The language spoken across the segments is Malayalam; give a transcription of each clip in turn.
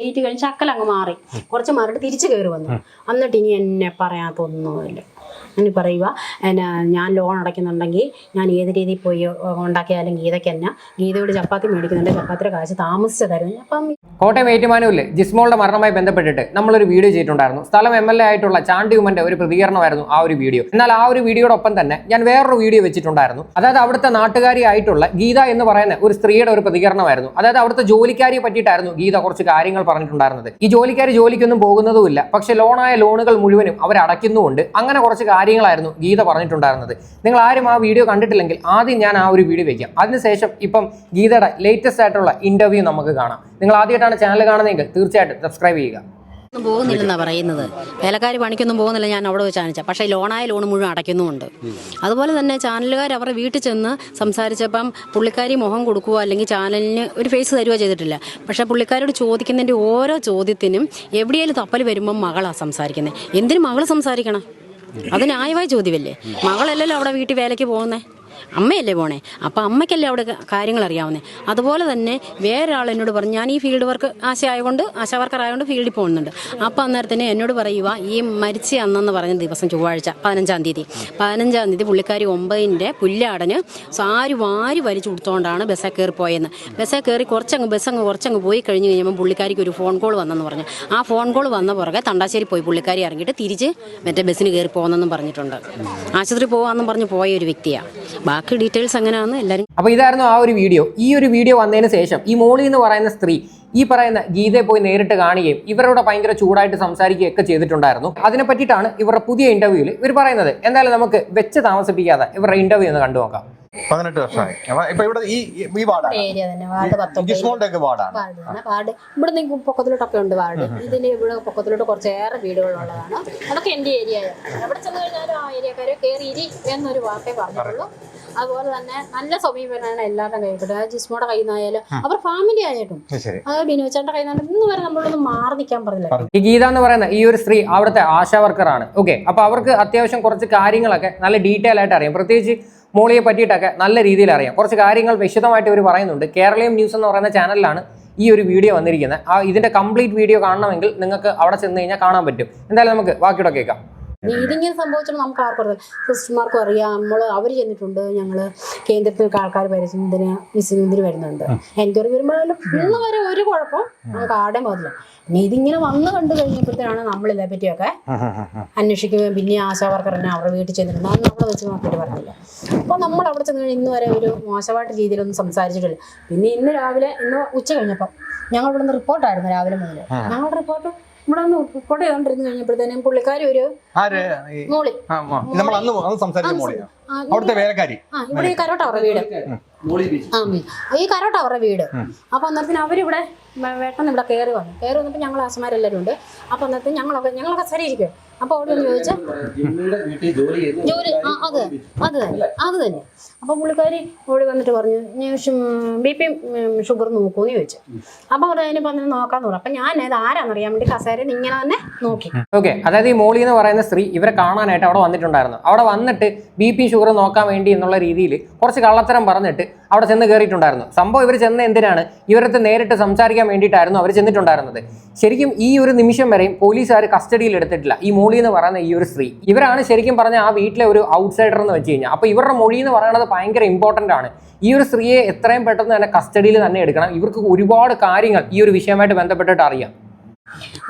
ഗേറ്റ് കഴിഞ്ഞ് ചക്കലങ്ങ് മാറി. കുറച്ച് മാറിയിട്ട് തിരിച്ചു കയറി വന്നു. എന്നിട്ട് ഇനി എന്നെ പറയാത്തൊന്നുമില്ല. ഇനി പറയുക. എന്നാ ഞാൻ ലോൺ അടയ്ക്കുന്നുണ്ടെങ്കിൽ ഞാൻ ഏത് രീതിയിൽ പോയി ഉണ്ടാക്കിയാലും ഗീതയ്ക്ക് തന്നെ. ഗീതയോട് ചപ്പാത്തി മേടിക്കുന്നുണ്ട്. ചപ്പാത്തിയുടെ കാശ് താമസിച്ച് തരുന്നു അപ്പം കോട്ടയം ഏറ്റുമാനൂരിൽ ജിസ്മോളുടെ മരണമായി ബന്ധപ്പെട്ടിട്ട് നമ്മളൊരു വീഡിയോ ചെയ്തിട്ടുണ്ടായിരുന്നു. സ്ഥലം എം എൽ എ ആയിട്ടുള്ള ചാണ്ടി ഉമ്മന്റെ ഒരു പ്രതികരണമായിരുന്നു ആ ഒരു വീഡിയോ. എന്നാൽ ആ ഒരു വീഡിയോടൊപ്പം തന്നെ ഞാൻ വേറൊരു വീഡിയോ വെച്ചിട്ടുണ്ടായിരുന്നു. അതായത് അവിടുത്തെ നാട്ടുകാരി ആയിട്ടുള്ള ഗീത എന്ന് പറയുന്ന ഒരു സ്ത്രീയുടെ ഒരു പ്രതികരണമായിരുന്നു. അതായത് അവിടുത്തെ ജോലിക്കാരിയെ പറ്റിയിട്ടായിരുന്നു ഗീത കുറച്ച് കാര്യങ്ങൾ പറഞ്ഞിട്ടുണ്ടായിരുന്നത്. ഈ ജോലിക്കാരി ജോലിക്കൊന്നും പോകുന്നതുമില്ല. പക്ഷെ ലോണായ ലോണുകൾ മുഴുവനും അവർ അടയ്ക്കുന്നുമുണ്ട് അങ്ങനെ കുറച്ച് കാര്യങ്ങളായിരുന്നു ഗീത പറഞ്ഞിട്ടുണ്ടായിരുന്നത്. നിങ്ങൾ ആരും ആ വീഡിയോ കണ്ടിട്ടില്ലെങ്കിൽ ആദ്യം ഞാൻ ആ ഒരു വീഡിയോ വയ്ക്കാം അതിനുശേഷം ഇപ്പം ഗീതയുടെ ലേറ്റസ്റ്റ് ആയിട്ടുള്ള ഇന്റർവ്യൂ നമുക്ക് കാണാം. നിങ്ങൾ ആദ്യമായിട്ടാണ് ചാനൽ കാണുന്നതെങ്കിൽ തീർച്ചയായിട്ടും സബ്സ്ക്രൈബ് ചെയ്യുക. ഒന്നും പോകുന്നില്ലെന്നാ പറയുന്നത്. വേലക്കാർ പണിക്കൊന്നും പോകുന്നില്ല ഞാൻ അവിടെ വെച്ച് കാണിച്ച. പക്ഷേ ലോണായ ലോൺ മുഴുവൻ അടയ്ക്കുന്നുമുണ്ട്. അതുപോലെ തന്നെ ചാനലുകാർ അവരുടെ വീട്ടിൽ ചെന്ന് സംസാരിച്ചപ്പം പുള്ളിക്കാരി മുഖം കൊടുക്കുക അല്ലെങ്കിൽ ചാനലിന് ഒരു ഫേസ് തരുക ചെയ്തിട്ടില്ല. പക്ഷേ പുള്ളിക്കാരോട് ചോദിക്കുന്നതിന്റെ ഓരോ ചോദ്യത്തിനും എവിടെയെങ്കിലും തപ്പൽ വരുമ്പം മകളാണ് സംസാരിക്കുന്നത് എന്തിനും മകൾ സംസാരിക്കണം? അത് ന്യായമായ ചോദ്യമല്ലേ? മകളല്ലല്ലോ അവിടെ വീട്ടിൽ വേലയ്ക്ക് പോകുന്നത് അമ്മയല്ലേ പോണേ? അപ്പം അമ്മയ്ക്കല്ലേ അവിടെ കാര്യങ്ങൾ അറിയാവുന്നേ അതുപോലെ തന്നെ വേറെ ആൾ എന്നോട് പറഞ്ഞു ഞാൻ ഈ ഫീൽഡ് വർക്ക് ആശ ആയതുകൊണ്ട് ആശാ വർക്കർ ആയതുകൊണ്ട് ഫീൽഡിൽ പോകുന്നുണ്ട്. അപ്പം അന്നേരത്തിന് എന്നോട് പറയുക ഈ മരിച്ച അന്നെന്ന് പറഞ്ഞ ദിവസം ചൊവ്വാഴ്ച പതിനഞ്ചാം തീയതി. പതിനഞ്ചാം തീയതി പുള്ളിക്കാരി ഒമ്പതിന്റെ പുല്ലാടന് സാരി വാരി വലിച്ചു കൊടുത്തോണ്ടാണ് ബസ്സിൽ കയറി പോയെന്ന്. ബസ്സിൽ കയറി കുറച്ചങ്ങ് ബസ്സങ്ങ് കുറച്ചങ്ങ് പോയി കഴിഞ്ഞ് കഴിയുമ്പോൾ പുള്ളിക്കാരിക്ക് ഒരു ഫോൺ കോൾ വന്നെന്ന് പറഞ്ഞു. ആ ഫോൺ കോൾ വന്ന പുറകെ തണ്ടാശ്ശേരി പോയി പുള്ളിക്കാരി ഇറങ്ങിയിട്ട് തിരിച്ച് മറ്റേ ബസ്സിന് കയറി പോകുന്നെന്നും പറഞ്ഞിട്ടുണ്ട്. ആശുപത്രി പോകാമെന്നും പറഞ്ഞ് പോയ ഒരു വ്യക്തിയാണ് ബാക്കി ഡീറ്റെയിൽസ് അങ്ങനെയാണ് എല്ലാവരും അപ്പൊ ഇതായിരുന്നു ആ ഒരു വീഡിയോ. ഈ ഒരു വീഡിയോ വന്നതിന് ശേഷം ഈ മോളി എന്ന് പറയുന്ന സ്ത്രീ ഈ പറയുന്ന ഗീതയെ പോയി നേരിട്ട് കാണുകയും ഇവരോട് ഭയങ്കര ചൂടായിട്ട് സംസാരിക്കുകയും ഒക്കെ ചെയ്തിട്ടുണ്ടായിരുന്നു. അതിനെ പറ്റിയിട്ടാണ് ഇവരുടെ പുതിയ ഇന്റർവ്യൂവിൽ ഇവർ പറയുന്നത്. എന്തായാലും നമുക്ക് വെച്ച് താമസിപ്പിക്കാതെ ഇവരുടെ ഇന്റർവ്യൂ ഒന്ന് കണ്ടു നോക്കാം പതിനെട്ട് വർഷമായി. ഇപ്പൊ ഇവിടെ ഈ ഈ വാർഡാണ്. വാർഡ് ഒക്കെ വാർഡാണ്. ഇവിടെ നിന്ന് പൊക്കത്തിലോട്ടൊക്കെ ഉണ്ട് വാർഡ്. ഇതിന് ഇവിടെ പൊക്കത്തിലോട്ട് കുറച്ചേറെ വീടുകളുള്ളതാണ്. അതൊക്കെ എന്റെ ഏരിയ അവിടെ ചെന്ന് കഴിഞ്ഞാലും ആ ഏരിയക്കാരെ കയറി ഇരി എന്നൊരു വാർത്തയെ പറഞ്ഞിട്ടുള്ളൂ. അതുപോലെ തന്നെ നല്ല സമീപനമാണ് എല്ലാവരുടെ കൈപ്പെട്ടത് അത് ജിസ്മോടെ കയ്യിൽ നിന്നായാലും അവർ ഫാമിലി ആയിട്ടും അത് ബിനുവച്ചാന്റെ കയ്യിൽ നിന്നാലും ഇന്ന് വരെ നമ്മളൊന്നും മാറി നിൽക്കാൻ പറഞ്ഞില്ല. ഈ ഗീത എന്ന് പറയുന്ന ഈ ഒരു സ്ത്രീ അവിടുത്തെ ആശാ വർക്കറാണ്. ഓക്കെ അപ്പൊ അവർക്ക് അത്യാവശ്യം കുറച്ച് കാര്യങ്ങളൊക്കെ നല്ല ഡീറ്റെയിൽ ആയിട്ട് അറിയാം. പ്രത്യേകിച്ച് മോളിയെ പറ്റിയിട്ടൊക്കെ നല്ല രീതിയിൽ അറിയാം. കുറച്ച് കാര്യങ്ങൾ വിശദമായിട്ട് ഇവർ പറയുന്നുണ്ട്. കേരളീയം ന്യൂസ് എന്ന് പറയുന്ന ചാനലിലാണ് ഈ ഒരു വീഡിയോ വന്നിരിക്കുന്നത്. ആ ഇതിന്റെ കംപ്ലീറ്റ് വീഡിയോ കാണണമെങ്കിൽ നിങ്ങൾക്ക് അവിടെ ചെന്ന് കഴിഞ്ഞാൽ കാണാൻ പറ്റും. എന്തായാലും നമുക്ക് ബാക്കിയോടെ കേൾക്കാം. ഇതിങ്ങനെ സംഭവിച്ചാൽ നമുക്ക് ആർക്കും സിസ്റ്റർമാർക്കും അറിയാം. നമ്മൾ അവർ ചെന്നിട്ടുണ്ട് ഞങ്ങൾ കേന്ദ്രത്തിൽ ആൾക്കാർ പരിശീലനത്തിന് വിസിനത്തിന് വരുന്നുണ്ട്. എൻക്വയറി വരുമ്പോഴായാലും ഇന്ന് വരെ ഒരു കുഴപ്പം നമുക്ക് ആടെ മുതല പിന്നെ ഇതിങ്ങനെ വന്ന് കണ്ടു കഴിഞ്ഞപ്പോഴത്തേനാണ് നമ്മൾ ഇതേ പറ്റിയൊക്കെ അന്വേഷിക്കുകയും പിന്നെ ആശാവർക്കർ തന്നെ അവരുടെ വീട്ടിൽ ചെന്നിട്ടുണ്ട് അന്ന് അവിടെ വെച്ച് നോക്കിയിട്ട് പറഞ്ഞില്ല. അപ്പോൾ നമ്മൾ അവിടെ ചെന്ന് കഴിഞ്ഞാൽ ഇന്ന് വരെ ഒരു മോശമായിട്ട് രീതിയിലൊന്നും സംസാരിച്ചിട്ടില്ല. പിന്നെ ഇന്ന് രാവിലെ ഇന്ന് ഉച്ച കഴിഞ്ഞപ്പം ഞങ്ങൾ ഇവിടെ നിന്ന് റിപ്പോർട്ടായിരുന്നു രാവിലെ മുതൽ. ഞങ്ങളുടെ റിപ്പോർട്ട് ഇവിടെ നിന്ന് റിപ്പോർട്ട് ചെയ്തോണ്ടിരുന്നു കഴിഞ്ഞപ്പോഴത്തേനും പുള്ളിക്കാരി ഒരു മോളി. നമ്മൾ അന്ന് സംസാരിച്ച അവിടുത്തെ വേലക്കാരി. ആ ഇവിടെ ഈ കരോട്ട അവരുടെ വീട്. ആ. ഈ കരോട്ട അവരുടെ വീട്. അപ്പൊ അന്നേരത്തിന് അവരിവിടെ വേട്ടന്ന് ഇവിടെ കയറി വന്നു. കയറി വന്നപ്പോൾ ഞങ്ങൾ ആസമാരെല്ലാവരും ഉണ്ട്. അപ്പൊ അന്നേരത്തിന് ഞങ്ങളൊക്കെ ഞങ്ങളൊക്കെ സരിയിരിക്കും അപ്പൊ അവിടെ ഒന്ന് ചോദിച്ചു. ജോലി ആ അത് അത് തന്നെ. അത് തന്നെ. അപ്പൊ പുള്ളിക്കാരി ഓടി വന്നിട്ട് പറഞ്ഞു ബി പി ഷുഗർ നോക്കൂന്ന് ചോദിച്ചു. അപ്പൊ അവർ അതിന് പറഞ്ഞു നോക്കാന്ന് പറഞ്ഞു. അപ്പൊ ഞാൻ ഇത് ആരാന്നറിയാൻ വേണ്ടി കസേരയിൽ ഇങ്ങനെ തന്നെ നോക്കി. ഓക്കെ അതായത് ഈ മോളി എന്ന് പറയുന്ന സ്ത്രീ ഇവരെ കാണാനായിട്ട് അവിടെ വന്നിട്ടുണ്ടായിരുന്നു. അവിടെ വന്നിട്ട് ബി പി ഷുഗർ നോക്കാൻ വേണ്ടി എന്നുള്ള രീതിയിൽ കുറച്ച് കള്ളത്തരം പറഞ്ഞിട്ട് അവിടെ ചെന്ന് കയറിയിട്ടുണ്ടായിരുന്നു സംഭവം ഇവർ ചെന്ന് എന്തിനാണ്? ഇവരടുത്ത് നേരിട്ട് സംസാരിക്കാൻ വേണ്ടിയിട്ടായിരുന്നു അവർ ചെന്നിട്ടുണ്ടായിരുന്നത്. ശരിക്കും ഈ ഒരു നിമിഷം വരെയും പോലീസുകാർ കസ്റ്റഡിയിൽ എടുത്തിട്ടില്ല. ഈ മോളി എന്ന് പറയുന്ന ഈ ഒരു സ്ത്രീ. ഇവരാണ് ശരിക്കും പറഞ്ഞ ആ വീട്ടിലെ ഒരു ഔട്ട്സൈഡർ എന്ന് വെച്ച് കഴിഞ്ഞാൽ. അപ്പോൾ ഇവരുടെ മൊഴി എന്ന് പറയുന്നത് ഭയങ്കര ഇമ്പോർട്ടന്റ് ആണ്. ഈ ഒരു സ്ത്രീയെ എത്രയും പെട്ടെന്ന് തന്നെ കസ്റ്റഡിയിൽ തന്നെ എടുക്കണം. ഇവർക്ക് ഒരുപാട് കാര്യങ്ങൾ ഈ ഒരു വിഷയമായിട്ട് ബന്ധപ്പെട്ടിട്ട് അറിയാം.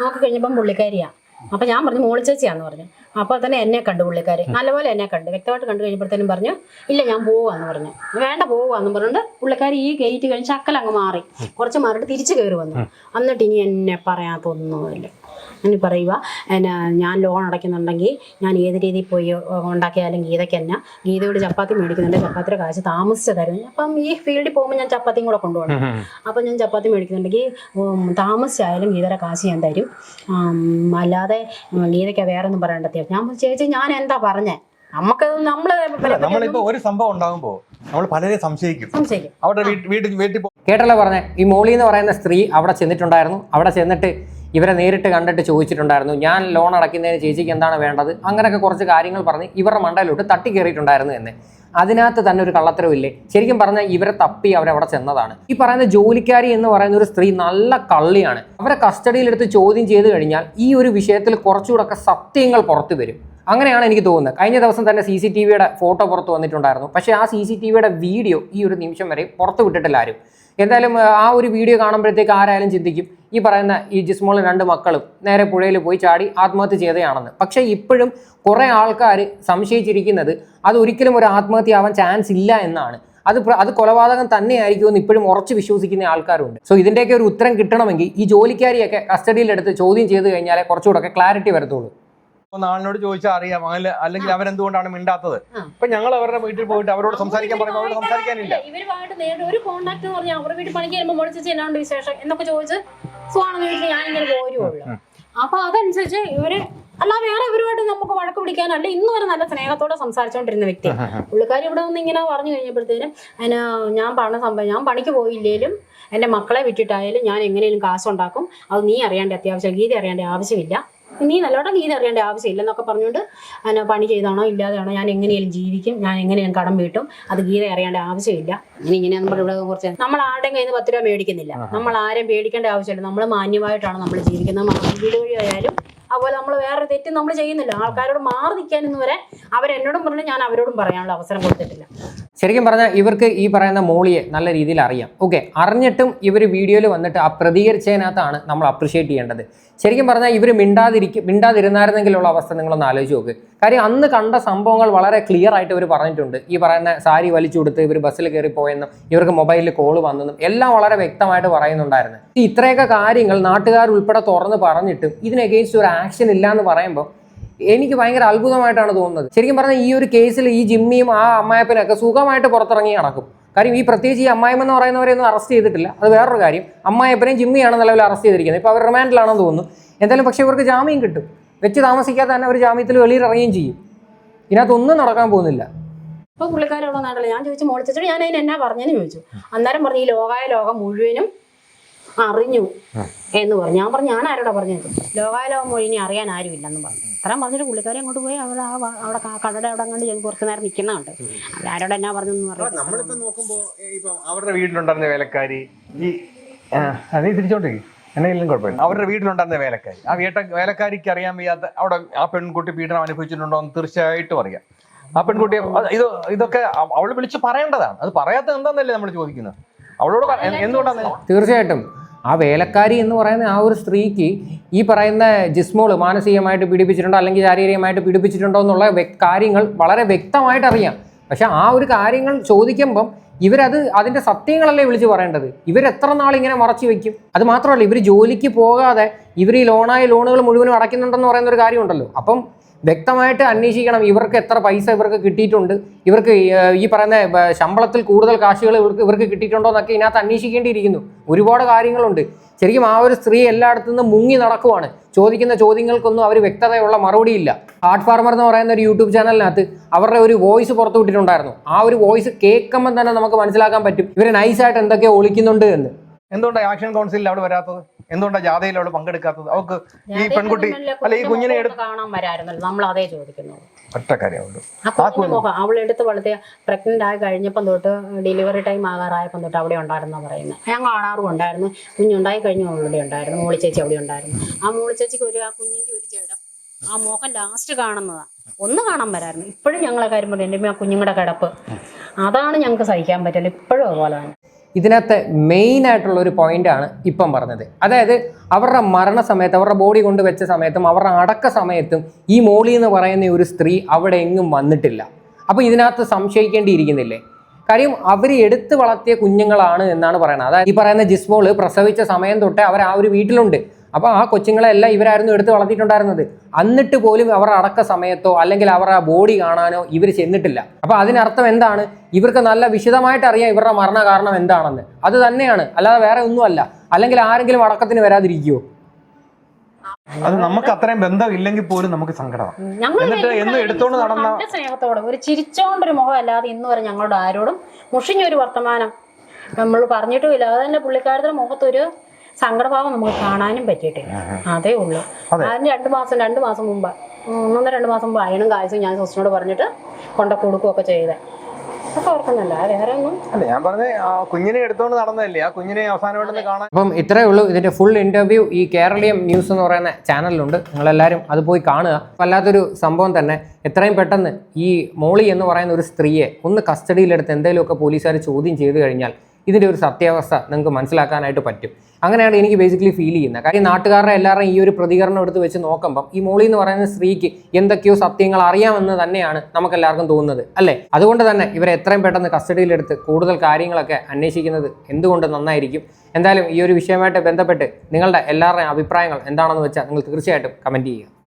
നോക്കി കഴിഞ്ഞപ്പം പുള്ളിക്കാരിയാണ് അപ്പം ഞാൻ പറഞ്ഞു മോളിച്ചേച്ചിയാന്ന് പറഞ്ഞു. അപ്പോൾ തന്നെ എന്നെ കണ്ടു പുള്ളിക്കാരെ. നല്ലപോലെ എന്നെ കണ്ടു. വ്യക്തമായിട്ട് കണ്ടു കഴിഞ്ഞപ്പോഴത്തേനും പറഞ്ഞു ഇല്ല ഞാൻ പോവാന്ന് പറഞ്ഞു. വേണ്ട പോവാന്ന് പറഞ്ഞിട്ട് പുള്ളിക്കാർ ഈ ഗേറ്റ് കഴിഞ്ഞ് ചക്കലങ്ങ് മാറി. കുറച്ച് മാറിയിട്ട് തിരിച്ചു കയറി വന്നു. എന്നിട്ട് ഇനി എന്നെ പറയാത്തൊന്നുമില്ല. പറയുക എന്നാ ഞാൻ ലോൺ അടയ്ക്കുന്നുണ്ടെങ്കിൽ ഞാൻ ഏത് രീതിയിൽ പോയി ഉണ്ടാക്കിയാലും ഗീതയ്ക്ക് തന്നെ ഗീതയോട് ചപ്പാത്തി മേടിക്കുന്നുണ്ട്. ചപ്പാത്തിയുടെ കാശ് താമസിച്ച് തരുന്നു അപ്പം ഈ ഫീൽഡിൽ പോകുമ്പോൾ ഞാൻ ചപ്പാത്തിയും കൂടെ കൊണ്ടുപോകണം. അപ്പം ഞാൻ ചപ്പാത്തി മേടിക്കുന്നുണ്ടെങ്കിൽ താമസിച്ചായാലും ഗീതയുടെ കാശ് ഞാൻ തരും. അല്ലാതെ ഗീതയ്ക്ക് വേറെ ഒന്നും പറയേണ്ടത് ഞാൻ ചേച്ചി ഞാൻ എന്താ പറഞ്ഞേ? നമുക്ക് നമ്മൾ നമ്മളിപ്പോ ഒരു സംഭവം ഉണ്ടാകുമ്പോ നമ്മൾ പലരെയും സംശയിക്കും. അവിടെ വീട്ടിൽ കേട്ടല്ലോ പറഞ്ഞേ ഈ മോളി എന്ന് പറയുന്ന സ്ത്രീ അവിടെ ചെന്നിട്ടുണ്ടായിരുന്നു. അവിടെ ചെന്നിട്ട് ഇവരെ നേരിട്ട് കണ്ടിട്ട് ചോദിച്ചിട്ടുണ്ടായിരുന്നു ഞാൻ ലോൺ അടയ്ക്കുന്നതിന് ചേച്ചിക്ക് എന്താണ് വേണ്ടത്? അങ്ങനെയൊക്കെ കുറച്ച് കാര്യങ്ങൾ പറഞ്ഞ് ഇവരുടെ മണ്ടയിലോട്ട് തട്ടി കയറിയിട്ടുണ്ടായിരുന്നു എന്നെ. അതിനകത്ത് തന്നെ ഒരു കള്ളത്തരവില്ലേ ശരിക്കും പറഞ്ഞാൽ ഇവരെ തപ്പി അവരവിടെ ചെന്നതാണ്. ഈ പറയുന്ന ജോലിക്കാരി എന്ന് പറയുന്ന ഒരു സ്ത്രീ നല്ല കള്ളിയാണ്. അവരെ കസ്റ്റഡിയിലെടുത്ത് ചോദ്യം ചെയ്ത് കഴിഞ്ഞാൽ ഈ ഒരു വിഷയത്തിൽ കുറച്ചുകൂടെ ഒക്കെ സത്യങ്ങൾ പുറത്തു വരും. അങ്ങനെയാണ് എനിക്ക് തോന്നുന്നത്. കഴിഞ്ഞ ദിവസം തന്നെ സി സി ടി വിയുടെ ഫോട്ടോ പുറത്ത് വന്നിട്ടുണ്ടായിരുന്നു. പക്ഷേ ആ സി സി ടി വിയുടെ വീഡിയോ ഈ ഒരു നിമിഷം വരെ പുറത്ത് വിട്ടിട്ടില്ല ആരും. എന്തായാലും ആ, ഒരു വീഡിയോ കാണുമ്പോഴത്തേക്ക് ആരായാലും ചിന്തിക്കും. ഈ പറയുന്ന ഈ ജിസ്മോളും രണ്ട് മക്കളും നേരെ പുഴയിൽ പോയി ചാടി ആത്മഹത്യ ചെയ്തതാണെന്ന് പക്ഷേ ഇപ്പോഴും കുറേ ആൾക്കാർ സംശയിച്ചിരിക്കുന്നത് അത് ഒരിക്കലും ഒരു ആത്മഹത്യ ആവാൻ ചാൻസ് ഇല്ല എന്നാണ്. അത് അത് കൊലപാതകം തന്നെയായിരിക്കുമെന്ന് ഇപ്പോഴും ഉറച്ചു വിശ്വസിക്കുന്ന ആൾക്കാരുണ്ട്. സോ ഇതിന്റെയൊക്കെ ഒരു ഉത്തരം കിട്ടണമെങ്കിൽ ഈ ജോലിക്കാരിയൊക്കെ കസ്റ്റഡിയിലെടുത്ത് ചോദ്യം ചെയ്ത് കഴിഞ്ഞാലേ കുറച്ചുകൂടെ ക്ലാരിറ്റി വരത്തുള്ളൂ. ആളിനോട് ചോദിച്ചാൽ അറിയാം. അല്ല- അല്ലെങ്കിൽ അവരെന്തുകൊണ്ടാണ് മിണ്ടാത്തത്. ഇപ്പൊ ഞങ്ങൾ അവരുടെ വീട്ടിൽ പോയിട്ട് അവരോട് സംസാരിക്കാൻ പറയുമ്പോൾ അവരോട് സംസാരിക്കാനില്ല ഇവരുമായിട്ട് നേരിട്ട് ഒരു എന്ന് പറഞ്ഞാൽ അവരുടെ വീട്ടിൽ പണിക്ക് വരുമ്പോൾ മോളി ചേച്ചി എന്നാണ്ട് വിശേഷം? എന്നൊക്കെ ചോദിച്ച് സുഖാണെന്ന് ചോദിച്ചാൽ ഞാൻ ഇങ്ങനെ പോരുള്ളൂ അപ്പൊ അതനുസരിച്ച് ഇവർ അല്ല വേറെ ഇവരുമായിട്ട് നമുക്ക് വഴക്ക് പിടിക്കാനല്ല ഇന്ന് വരെ നല്ല സ്നേഹത്തോടെ സംസാരിച്ചുകൊണ്ടിരുന്ന വ്യക്തി. പുള്ളിക്കാരി ഇവിടെ വന്ന് ഇങ്ങനെ പറഞ്ഞു കഴിഞ്ഞപ്പോഴത്തേനും അതിന് ഞാൻ പറഞ്ഞ സംഭവം ഞാൻ പണിക്ക് പോയില്ലേലും എന്റെ മക്കളെ വിട്ടിട്ടായാലും ഞാൻ എങ്ങനെയും കാശുണ്ടാക്കും. അത് നീ അറിയേണ്ട അത്യാവശ്യം ഗീതി അറിയേണ്ട ആവശ്യമില്ല. നീ നല്ലോണം ഗീത അറിയേണ്ട ആവശ്യമില്ല എന്നൊക്കെ പറഞ്ഞുകൊണ്ട് അങ്ങനെ പണി ചെയ്താണോ ഇല്ലാതെയാണോ ഞാൻ എങ്ങനെയും ജീവിക്കും ഞാൻ എങ്ങനെയും കടം വീട്ടും അത് ഗീത അറിയേണ്ട ആവശ്യമില്ല. ഇനി ഇങ്ങനെ നമ്മൾ ഇവിടെ കുറച്ച് നമ്മൾ ആരുടെയും കയ്യിൽ നിന്ന് പത്ത് രൂപ മേടിക്കുന്നില്ല. നമ്മൾ ആരെയും മേടിക്കേണ്ട ആവശ്യമില്ല. നമ്മൾ മാന്യമായിട്ടാണ് നമ്മൾ ജീവിക്കുന്നത്. വീട് വഴി ആയാലും അതുപോലെ നമ്മൾ വേറെ തെറ്റും നമ്മൾ ചെയ്യുന്നില്ല. ആൾക്കാരോട് മാറി നിൽക്കാൻ ഇന്ന് വരെ അവരെന്നോടും പറഞ്ഞു ഞാൻ അവരോടും പറയാനുള്ള അവസരം കൊടുത്തിട്ടില്ല. ശരിക്കും പറഞ്ഞാൽ ഇവർക്ക് ഈ പറയുന്ന മോളിയെ നല്ല രീതിയിൽ അറിയാം. ഓക്കെ അറിഞ്ഞിട്ടും ഇവർ വീഡിയോയിൽ വന്നിട്ട് ആ പ്രതികരിച്ചതിനകത്താണ് നമ്മൾ അപ്രിഷ്യേറ്റ് ചെയ്യേണ്ടത്. ശരിക്കും പറഞ്ഞാൽ ഇവർ മിണ്ടാതിരിക്കും മിണ്ടാതിരുന്നായിരുന്നെങ്കിലുള്ള അവസ്ഥ നിങ്ങളൊന്ന് ആലോചിച്ച് നോക്ക്. കാര്യം അന്ന് കണ്ട സംഭവങ്ങൾ വളരെ ക്ലിയർ ആയിട്ട് ഇവർ പറഞ്ഞിട്ടുണ്ട്. ഈ പറയുന്ന സാരി വലിച്ചു കൊടുത്ത് ഇവർ ബസ്സിൽ കയറി പോയെന്നും ഇവർക്ക് മൊബൈലിൽ കോൾ വന്നെന്നും എല്ലാം വളരെ വ്യക്തമായിട്ട് പറയുന്നുണ്ടായിരുന്നു. ഇത്രയൊക്കെ കാര്യങ്ങൾ നാട്ടുകാർ ഉൾപ്പെടെ തുറന്ന് പറഞ്ഞിട്ടും ഇതിനെഗെയിൻസ്റ്റ് ഒരു ആക്ഷൻ ഇല്ല എന്ന് പറയുമ്പോൾ എനിക്ക് ഭയങ്കര അത്ഭുതമായിട്ടാണ് തോന്നുന്നത്. ശരിക്കും പറഞ്ഞാൽ ഈ ഒരു കേസിൽ ഈ ജിമ്മിയും ആ അമ്മായപ്പനൊക്കെ സുഖമായിട്ട് പുറത്തിറങ്ങി നടക്കും. കാര്യം ഈ പ്രത്യേകിച്ച് ഈ അമ്മായിമ്മ എന്ന് പറയുന്നവരെ ഒന്നും അറസ്റ്റ് ചെയ്തിട്ടില്ല. അത് വേറൊരു കാര്യം. അമ്മായപ്പനെയും ജിമ്മിയാണ് നിലവിൽ അറസ്റ്റ് ചെയ്തിരിക്കുന്നത്. ഇപ്പോൾ അവർ റിമാൻഡിലാണെന്ന് തോന്നുന്നു. എന്തായാലും പക്ഷേ ഇവർക്ക് ജാമ്യം കിട്ടും. വെച്ച് താമസിക്കാതെ തന്നെ അവർ ജാമ്യത്തിൽ വെളിയിൽ ഇറങ്ങുകയും ചെയ്യും. ഇതിനകത്തൊന്നും നടക്കാൻ പോകുന്നില്ല. ഇപ്പൊ പുള്ളിക്കാരോടൊന്നാണല്ലോ ഞാൻ ചോദിച്ചു മോളിച്ചു ഞാൻ അതിന് എന്നാ പറഞ്ഞെന്ന് ചോദിച്ചു. അന്നേരം പറഞ്ഞു ഈ ലോകായ ലോകം മുഴുവനും അറിഞ്ഞു എന്ന് പറഞ്ഞു. ഞാൻ പറഞ്ഞു ഞാൻ ആരോടാ പറഞ്ഞത്? ലോകാലോകം മുഴുവൻ ഇനി അറിയാൻ ആരുമില്ലെന്ന് പറഞ്ഞു. അത്രയും പറഞ്ഞിട്ട് പുള്ളിക്കാരി അങ്ങോട്ട് പോയി അവിടെ ആ അവിടെ കടയുടെ അവിടെ അങ്ങോട്ട് ഞങ്ങൾ കുറച്ച് നേരം നിൽക്കുന്നുണ്ട്. ആരോടെ എന്നാ പറഞ്ഞെന്ന് പറഞ്ഞു നമ്മളിപ്പോ നോക്കുമ്പോ അവരുടെ വീട്ടിലുണ്ടായിരുന്ന വേലക്കാരി ഈ അത് എന്തെങ്കിലും കുഴപ്പമില്ല. അവരുടെ വീട്ടിലുണ്ടായിരുന്ന വേലക്കാരി. ആ വീട്ട വേലക്കാരിക്ക് അറിയാൻ വയ്യാത്ത അവിടെ ആ പെൺകുട്ടി പീഡനം അനുഭവിച്ചിട്ടുണ്ടോ എന്ന് തീർച്ചയായിട്ടും അറിയാം. ആ പെൺകുട്ടിയെ ഇത് ഇതൊക്കെ അവൾ അവൾ വിളിച്ച് പറയേണ്ടതാണ്. അത് പറയാത്തത് എന്താന്നല്ലേ നമ്മൾ ചോദിക്കുന്നത്? അവളോട് എന്തുകൊണ്ടാണ് തീർച്ചയായിട്ടും. ആ വേലക്കാരി എന്ന് പറയുന്ന ആ ഒരു സ്ത്രീക്ക് ഈ പറയുന്ന ജിസ്മോൾ മാനസികമായിട്ട് പീഡിപ്പിച്ചിട്ടുണ്ടോ അല്ലെങ്കിൽ ശാരീരികമായിട്ട് പീഡിപ്പിച്ചിട്ടുണ്ടോ എന്നുള്ള കാര്യങ്ങൾ വളരെ വ്യക്തമായിട്ട് അറിയാം. പക്ഷെ ആ ഒരു കാര്യങ്ങൾ ചോദിക്കുമ്പം ഇവരത് അതിന്റെ സത്യങ്ങളല്ലേ വിളിച്ച് പറയേണ്ടത്? ഇവർ എത്ര നാൾ ഇങ്ങനെ മറച്ചു വെക്കും? അത് മാത്രമല്ല ഇവർ ജോലിക്ക് പോകാതെ ഇവർ ഈ ലോണായ ലോണുകൾ മുഴുവനും അടയ്ക്കുന്നുണ്ടെന്ന് പറയുന്ന ഒരു കാര്യമുണ്ടല്ലോ. അപ്പം വ്യക്തമായിട്ട് അന്വേഷിക്കണം. ഇവർക്ക് എത്ര പൈസ ഇവർക്ക് കിട്ടിയിട്ടുണ്ട്. ഇവർക്ക് ഈ, പറയുന്ന ശമ്പളത്തിൽ കൂടുതൽ കാശുകൾ ഇവർക്ക് ഇവർക്ക് കിട്ടിയിട്ടുണ്ടോ എന്നൊക്കെ ഇതിനകത്ത് അന്വേഷിക്കേണ്ടിയിരിക്കുന്നു. ഒരുപാട് കാര്യങ്ങളുണ്ട്. ശരിക്കും ആ ഒരു സ്ത്രീ എല്ലായിടത്തു നിന്നും മുങ്ങി നടക്കുവാണ്. ചോദിക്കുന്ന ചോദ്യങ്ങൾക്കൊന്നും അവർ വ്യക്തതയുള്ള മറുപടിയില്ല ഹാർട്ട് ഫാർമർ എന്ന് പറയുന്ന ഒരു യൂട്യൂബ് ചാനലിനകത്ത് അവരുടെ ഒരു വോയിസ് പുറത്തു വിട്ടിട്ടുണ്ടായിരുന്നു. ആ ഒരു വോയിസ് കേൾക്കുമ്പോൾ തന്നെ നമുക്ക് മനസ്സിലാക്കാൻ പറ്റും. ഇവർ നൈസായിട്ട് എന്തൊക്കെയോ ഒളിക്കുന്നുണ്ട് എന്ന്. എന്തുകൊണ്ടാണ് ആക്ഷൻ കൗൺസിലിൽ അവിടെ വരാത്തത്? എന്തുകൊണ്ടാണ് ജാഥയിൽ അവൾ പങ്കെടുക്കാത്തത്? അവൾക്ക് ഈ പെൺകുട്ടി അല്ല ഈ കുഞ്ഞിനെ കാണാൻ വരായിരുന്നല്ലോ നമ്മൾ അതേ ഒറ്റ കാര്യമുള്ളൂ അവൾ എടുത്ത് വളർത്തിയ പ്രഗ്നന്റ് ആയി കഴിഞ്ഞപ്പം തൊട്ട് ഡെലിവറി ടൈം ആകാറായപ്പം തൊട്ട് അവിടെ ഉണ്ടായിരുന്ന പറയുന്നത് ഞാൻ കാണാറും ഉണ്ടായിരുന്നു. കുഞ്ഞുണ്ടായി കഴിഞ്ഞ അവിടെ ഉണ്ടായിരുന്നു. മോളി ചേച്ചി അവിടെ ഉണ്ടായിരുന്നു. ആ മോളി ചേച്ചിക്ക് ഒരു ആ കുഞ്ഞിന്റെ ഒരു ജഡം. ആ മോഹൻ ലാസ്റ്റ് കാണുന്നതാ. ഒന്ന് കാണാൻ വരായിരുന്നു ഇപ്പോഴും ഞങ്ങളെ കാര്യം പറഞ്ഞു എന്റെ ആ കുഞ്ഞുങ്ങളുടെ കിടപ്പ്. അതാണ് ഞങ്ങൾക്ക് സഹിക്കാൻ പറ്റില്ല. ഇപ്പോഴും അതുപോലെ തന്നെ. ഇതിനകത്ത് മെയിൻ ആയിട്ടുള്ള ഒരു പോയിന്റാണ് ഇപ്പം പറഞ്ഞത്. അതായത് അവരുടെ മരണ സമയത്ത് അവരുടെ ബോഡി കൊണ്ട് വെച്ച സമയത്തും അവരുടെ അടക്ക സമയത്തും ഈ മോളി എന്ന് പറയുന്ന ഒരു സ്ത്രീ അവിടെ എങ്ങും വന്നിട്ടില്ല. അപ്പോൾ ഇതിനകത്ത് സംശയിക്കേണ്ടിയിരിക്കുന്നില്ലേ? കാര്യം അവർ എടുത്തു വളർത്തിയ കുഞ്ഞുങ്ങളാണ് എന്നാണ് പറയുന്നത് അതായത് ഈ പറയുന്ന ജിസ്മോൾ പ്രസവിച്ച സമയം തൊട്ട് അവർ ആ ഒരു വീട്ടിലുണ്ട്. അപ്പോൾ ആ കൊച്ചുങ്ങളെല്ലാം ഇവരായിരുന്നു എടുത്ത് വളർത്തിയിട്ടുണ്ടായിരുന്നത്. എന്നിട്ട് പോലും അവർ അടക്ക സമയത്തോ അല്ലെങ്കിൽ അവർ ആ ബോഡി കാണാനോ ഇവർ ചെന്നിട്ടില്ല. അപ്പോൾ അതിനർത്ഥം എന്താണ്? ഇവർക്ക് നല്ല വിശദമായിട്ട് അറിയാം ഇവരുടെ മരണ കാരണം എന്താണെന്ന്. അത് തന്നെയാണ്. അല്ലാതെ വേറെ ഒന്നുമല്ല. അല്ലെങ്കിൽ ആരെങ്കിലും അടക്കത്തിന് വരാതിരിക്കുമോ അത് നമുക്ക് അത്രയും ബന്ധം ഇല്ലെങ്കിൽ പോലും നമുക്ക് സങ്കടമാണ് എന്നിട്ട് എന്നും എടുത്തോണ്ട് നടന്ന സ്നേഹത്തോടെ ഒരു ചിരിച്ചോണ്ടൊരു മുഖം അല്ലാതെ ഇന്ന് വരെ ഞങ്ങളോട് ആരോടും മുഷിഞ്ഞൊരു വർത്തമാനം നമ്മൾ പറഞ്ഞിട്ടുമില്ല. അത് തന്നെ പുള്ളിക്കാരത്തിന്റെ മുഖത്തൊരു സങ്കടഭാവം നമുക്ക് കാണാനും പറ്റിയിട്ടില്ല. അതേ ഉള്ളൂ. അതിന് രണ്ട് മാസം രണ്ട് മാസം മുമ്പ് ഒന്നൊന്നര രണ്ട് മാസം മുമ്പ് അയണും കാഴ്ചയും ഞാൻ സിസ്റ്ററിനോട് പറഞ്ഞിട്ട് കൊണ്ട കൊടുക്കുകയൊക്കെ ചെയ്തേ. അതൊക്കെ ഓർക്കുന്നില്ല വേറെ ഒന്നും. ഞാൻ പറഞ്ഞ കുഞ്ഞിനെ എടുത്തോണ്ട് ആ കുഞ്ഞിനെ കാണാൻ അപ്പം ഇത്രേ ഉള്ളൂ ഇതിന്റെ ഫുൾ ഇന്റർവ്യൂ ഈ കേരളീയം ന്യൂസ് എന്ന് പറയുന്ന ചാനലിലുണ്ട് നിങ്ങളെല്ലാവരും അത് പോയി കാണുക. വല്ലാത്തൊരു സംഭവം തന്നെ എത്രയും പെട്ടെന്ന് ഈ മോളി എന്ന് പറയുന്ന ഒരു സ്ത്രീയെ ഒന്ന് കസ്റ്റഡിയിലെടുത്ത് എന്തെങ്കിലുമൊക്കെ പോലീസുകാർ ചോദ്യം ചെയ്തു കഴിഞ്ഞാൽ ഇതിന്റെ ഒരു സത്യാവസ്ഥ നിങ്ങൾക്ക് മനസ്സിലാക്കാനായിട്ട് പറ്റും. അങ്ങനെയാണ് എനിക്ക് ബേസിക്കലി ഫീൽ ചെയ്യുന്നത്. കാര്യം നാട്ടുകാരുടെ എല്ലാവരും ഈ ഒരു പ്രതികരണം എടുത്ത് വെച്ച് നോക്കുമ്പം ഈ മോളി എന്ന് പറയുന്ന സ്ത്രീക്ക് എന്തൊക്കെയോ സത്യങ്ങൾ അറിയാമെന്ന് തന്നെയാണ് നമുക്ക് എല്ലാവർക്കും തോന്നുന്നത് അല്ലേ? അതുകൊണ്ട് തന്നെ ഇവരെ എത്രയും പെട്ടെന്ന് കസ്റ്റഡിയിലെടുത്ത് കൂടുതൽ കാര്യങ്ങളൊക്കെ അന്വേഷിക്കുന്നത് എന്തുകൊണ്ട് നന്നായിരിക്കും? എന്തായാലും ഈ ഒരു വിഷയമായിട്ട് ബന്ധപ്പെട്ട് നിങ്ങളുടെ എല്ലാവരുടെയും അഭിപ്രായങ്ങൾ എന്താണെന്ന് വെച്ചാൽ നിങ്ങൾ തീർച്ചയായിട്ടും കമന്റ് ചെയ്യുക.